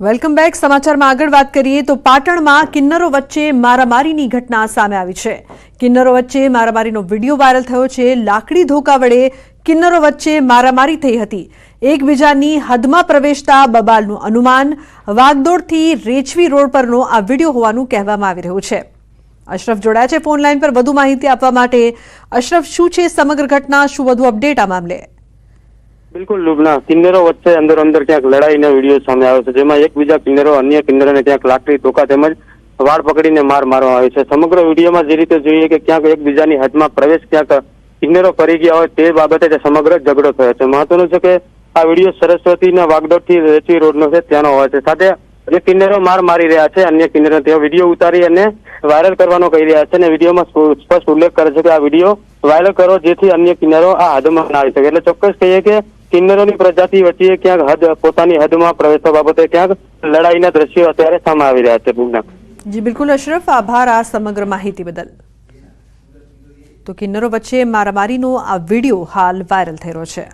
Welcome back. સમાચારમાં આગળ વાત કરીએ તો પાટણમાં કિન્નરો વચ્ચે મારામારીની ઘટના સામે આવી છે. કિન્નરો વચ્ચે મારામારીનો વીડિયો વાયરલ થયો છે. લાકડી ધોકા વડે કિન્નરો વચ્ચે મારામારી થઈ હતી. એકબીજાની હદમાં પ્રવેશતા બબાલનું અનુમાન, વાગદોડથી રેચવી રોડ પરનો આ વીડિયો હોવાનું કહેવામાં આવી રહ્યું છે. અશરફ જોડાયા છે ફોન લાઇન પર. વધુ માહિતી આપવા માટે અશરફ, શું છે સમગ્ર ઘટના? શું વધુ અપડેટ આ મામલે? બિલકુલ, લુબના. કિન્નરો વચ્ચે અંદર અંદર ક્યાંક લડાઈના વીડિયો સામે આવે છે, જેમાં એકબીજા કિન્નરો, અન્ય કિન્નરોને ક્યાંક લાકડી, ટોકા તેમજ વાળ પકડીને માર મારવામાં આવે છે. સમગ્ર વિડીયોમાં જે રીતે જોઈએ કે ક્યાંક એકબીજાની હદમાં પ્રવેશ ક્યાંક કિન્નરો કરી ગયા હોય તે બાબતે તે સમગ્ર ઝઘડો થયો છે. મહત્વનું છે કે આ વીડિયો સરસ્વતીના વાગડોથી રેચી રોડનો છે, ત્યાંનો હોય છે. સાથે જે કિન્નરો માર મારી રહ્યા છે, અન્ય કિન્નરો તેઓ વીડિયો ઉતારી અને વાયરલ કરવાનો કહી રહ્યા છે અને વિડીયોમાં સ્પષ્ટ ઉલ્લેખ કરે છે કે આ વીડિયો વાયરલ કરો જેથી અન્ય કિન્નરો આ હદમાં ના આવી શકે. એટલે ચોક્કસ કહીએ કે કિન્નરોની પ્રજાતિ વચ્ચે ક્યાંક હદ, પોતાની હદમાં પ્રવેશવા બાબતે ક્યાંક લડાઈના દ્રશ્યો અત્યારે સામે આવી રહ્યા છે ભૂગના. જી, બિલકુલ અશરફ, આભાર આ સમગ્ર માહિતી બદલ. તો કિન્નરો વચ્ચે મારામારીનો આ વીડિયો હાલ વાયરલ થઈ રહ્યો છે.